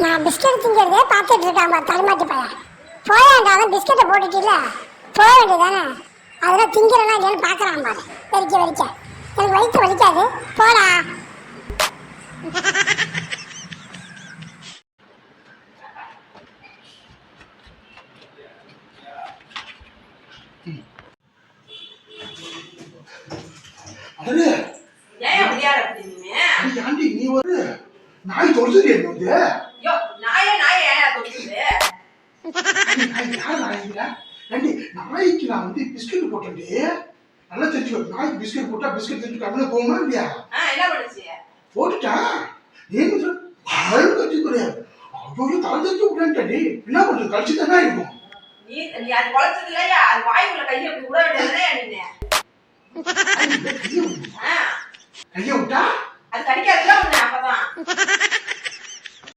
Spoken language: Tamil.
நான் பிஸ்கட் திங்கிறதே பார்த்துட்டு இருக்கான் பாரு தலைமாட்டி பையன். போயாண்டாலும் பிஸ்கட்டை போட்டுட்டில்ல? போக வேண்டியதானே அதெல்லாம் திங்கிறனா இல்லையான்னு பார்க்குறான் பாரு. வலிக்க வலிக்க எனக்கு வலிக்க வலிக்காது. போடா. நீ ஒரு நாய் என்ன வந்து ஐயோ நாயே நாயே ஏன் தொடுக்குது அடி, நாய் யார் நாய்ங்கிற ஆண்டி நாய்க்கு நான் வந்து பிஸ்கட் போட்டேன்டி. நல்லா தெரிஞ்சுக்கோ நாய்க்கு பிஸ்கட் போட்டா பிஸ்கட் தெரிஞ்சு கம்மியாக போகுமா இல்லையா? என்ன பண்ணுச்சு? போட்டுட்டா? நீங்க சொல் அழகு கட்டிக்கிறேன் ஐயோ தலை தெரிஞ்சு விட்டேன்டி என்ன பண்றது? கழிச்சு தானே இருக்கும் நீ நீ அது குழச்சது இல்லையா? அது வாய்க்குள்ள கையை அப்படி விட வேண்டியதுனே நீ கையை விடு. ஆ. கையை விட்டா? அது கடிக்காதுல